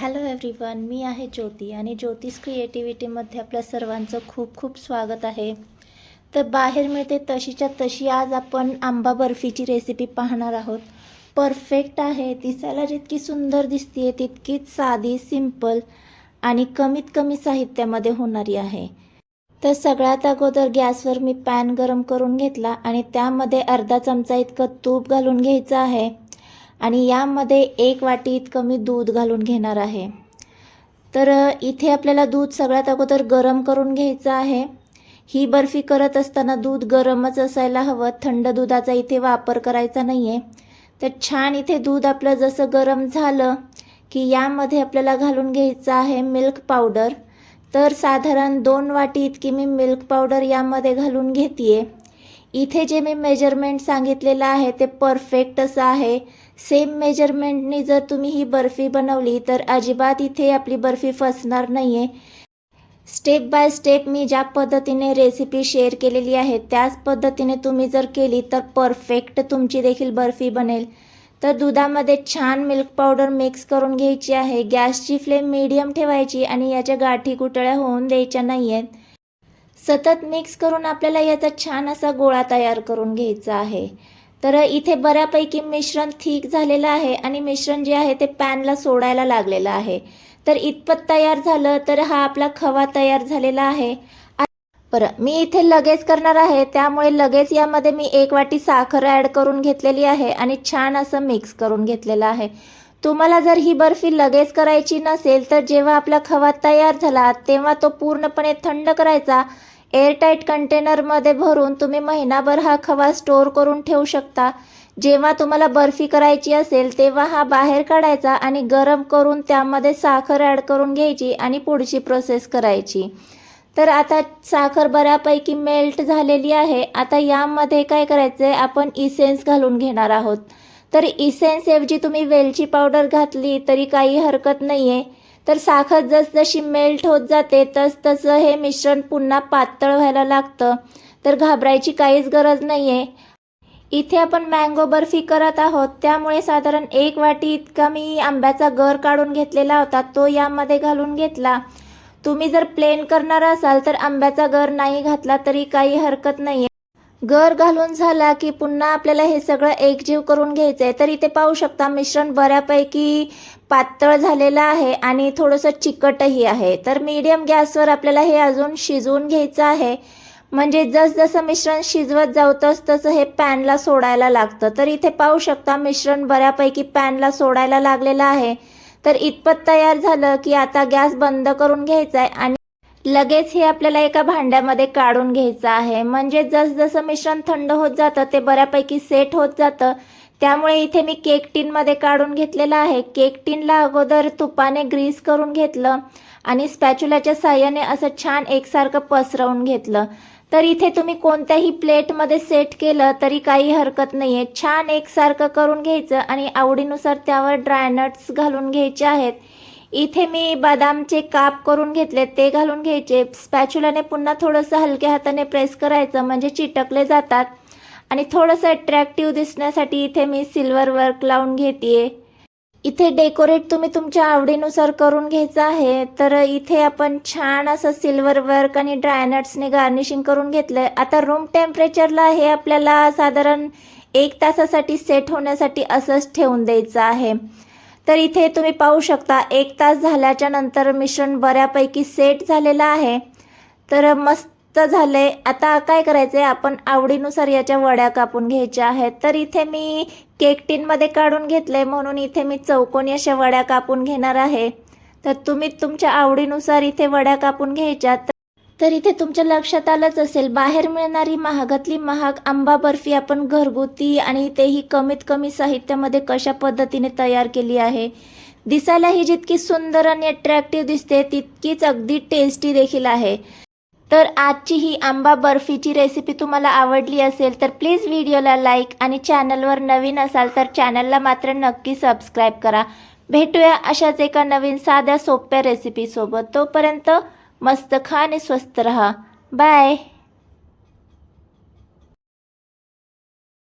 Hello everyone मी आहे ज्योती आणि ज्योतिष क्रिएटिव्हिटीमध्ये आपल्या सर्वांचं खूप खूप स्वागत आहे. तर बाहेर मिळते तशीच्या तशी आज आपण आंबा बर्फीची रेसिपी पाहणार आहोत. परफेक्ट आहे दिसायला जितकी सुंदर दिसते तितकीच साधी सिंपल आणि कमीत कमी साहित्यामध्ये होणारी आहे. तर सगळ्यात अगोदर गॅसवर मी पॅन गरम करून घेतला आणि त्यामध्ये अर्धा चमचा इतकं तूप घालून घ्यायचं आहे. आणि यामध्ये एक वाटी इतकं मी दूध घालून घेणार आहे. तर इथे आपल्याला दूध सगळ्यात अगोदर गरम करून घ्यायचं आहे. ही बर्फी करत असताना दूध गरमच असायला हवं. थंड दुधाचा इथे वापर करायचा नाही आहे तर छान इथे दूध आपलं जसं गरम झालं की यामध्ये आपल्याला घालून घ्यायचं आहे मिल्क पावडर. तर साधारण दोन वाटी इतकी मी मिल्क पावडर यामध्ये घालून घेते इथे जे मी मेजरमेंट सांगितलेलं आहे ते परफेक्ट असं आहे. सेम मेजरमेंटनी जर तुम्ही ही बर्फी बनवली तर अजिबात इथे आपली बर्फी फसणार नाही आहे स्टेप बाय स्टेप मी ज्या पद्धतीने रेसिपी शेअर केलेली आहे त्याच पद्धतीने तुम्ही जर केली तर परफेक्ट तुमची देखील बर्फी बनेल. तर दुधामध्ये छान मिल्क पावडर मिक्स करून घ्यायची आहे. गॅसची फ्लेम मीडियम ठेवायची आणि याच्या गाठी कुटळ्या होऊन द्यायच्या नाही आहेत सतत मिक्स करून आपल्याला याचा छान असा गोळा तयार करून घ्यायचा आहे. तर इथे बऱ्यापैकी मिश्रण थिक झालेलं आहे आणि मिश्रण जे आहे ते पॅनला सोडायला लागलेलं आहे. तर इतपत तयार झालं तर हा आपला खवा तयार झालेला आहे. बरं मी इथे लगेच करणार आहे त्यामुळे लगेच यामध्ये मी एक वाटी साखर ॲड करून घेतलेली आहे आणि छान असं मिक्स करून घेतलेलं आहे. तुम्हाला जर ही बर्फी लगेच करायची नसेल तर जेव्हा आपला खवा तयार झाला तेव्हा तो पूर्णपणे थंड करायचा एअरटाईट कंटेनरमध्ये भरून तुम्ही महिनाभर हा खवा स्टोअर करून ठेवू शकता. जेव्हा तुम्हाला बर्फी करायची असेल तेव्हा हा बाहेर काढायचा आणि गरम करून त्यामध्ये साखर ॲड करून घ्यायची आणि पुढची प्रोसेस करायची. तर आता साखर बऱ्यापैकी मेल्ट झालेली आहे. आता यामध्ये काय करायचं आहे आपण इसेन्स घालून घेणार आहोत. तर इसेन्सऐवजी तुम्ही वेलची पावडर घातली तरी काही हरकत नाही आहे तर साखर जसजशी मेल्ट होत जाते तस तसं हे मिश्रण पुन्हा पातळ व्हायला लागतं. तर घाबरायची काहीच गरज नाही आहे इथे आपण मँगो बर्फी करत आहोत. त्यामुळे साधारण एक वाटी इतका मी आंब्याचा गर काढून घेतलेला होता. तो यामध्ये घालून घेतला. तुम्ही जर प्लेन करणार असाल तर आंब्याचा गर नाही घातला तरी काही हरकत नाही गर घालून झाला की पुन्हा आपल्याला हे सगळं एकजीव करून घ्यायचं आहे तर इथे पाहू शकता मिश्रण बऱ्यापैकी पातळ झालेलं आहे आणि थोडंसं चिकटही आहे. तर मीडियम गॅसवर आपल्याला हे अजून शिजवून घ्यायचं आहे. म्हणजे जसजसं मिश्रण शिजवत जाऊ तस तसं हे पॅनला सोडायला लागतं. तर इथे पाहू शकता मिश्रण बऱ्यापैकी पॅनला सोडायला लागलेलं आहे. तर इतपत तयार झालं की आता गॅस बंद करून घ्यायचा आहे आणि लगेच हे आपल्याला एका भांड्यामध्ये काढून घ्यायचं आहे. म्हणजे जसजसं मिश्रण थंड होत जातं ते बऱ्यापैकी सेट होत जातं. त्यामुळे इथे मी केक टीनमध्ये काढून घेतलेलं आहे. केक टीनला अगोदर तुपाने ग्रीस करून घेतलं आणि स्पॅच्युलाच्या साह्याने असं छान एकसारखं पसरवून घेतलं. तर इथे तुम्ही कोणत्याही प्लेटमध्ये सेट केलं तरी काही हरकत नाही आहे छान एकसारखं करून घ्यायचं आणि आवडीनुसार त्यावर ड्रायनट्स घालून घ्यायचे आहेत. इथे मी बदामचे काप करून घेतले ते घालून घ्यायचे. स्पॅच्युलाने पुन्हा थोडंसं हलक्या हाताने प्रेस करायचं म्हणजे चिटकले जातात. आणि थोडंसं अट्रॅक्टिव्ह दिसण्यासाठी इथे मी सिल्वर वर्क लावून घेते इथे डेकोरेट तुम्ही तुमच्या आवडीनुसार करून घ्यायचं आहे तर इथे आपण छान असं सिल्वर वर्क आणि ड्रायनट्सने गार्निशिंग करून घेतलं आहे आता रूम टेम्परेचरला हे आपल्याला साधारण एक तासासाठी सेट होण्यासाठी असंच ठेवून द्यायचं आहे. तर इथे तुम्ही पाहू शकता एक तास झाल्याच्यानंतर मिश्रण बऱ्यापैकी सेट झालेलं आहे. तर मस्त झालंय. आता काय करायचं आहे आपण आवडीनुसार याच्या वड्या कापून घ्यायच्या आहेत. तर इथे मी केक टीनमध्ये काढून घेतले म्हणून इथे मी चौकोनी अशा वड्या कापून घेणार आहे. तर तुम्ही तुमच्या आवडीनुसार इथे वड्या कापून घ्यायच्या. तर इथे तुमच्या लक्षात आलंच असेल बाहेर मिळणारी महागातली महाग आंबा बर्फी आपण घरगुती आणि तेही कमीत कमी साहित्यामध्ये कशा पद्धतीने तयार केली आहे? दिसायला ही जितकी सुंदर आणि अट्रॅक्टिव्ह दिसते तितकीच अगदी टेस्टी देखील आहे. तर आजची ही आंबा बर्फीची रेसिपी तुम्हाला आवडली असेल तर प्लीज व्हिडिओला लाईक आणि चॅनलवर नवीन असाल तर चॅनलला मात्र नक्की सबस्क्राईब करा. भेटूया अशाच एका नवीन साध्या सोप्या रेसिपीसोबत तोपर्यंत मस्त खा आणि स्वस्त रहा. बाय.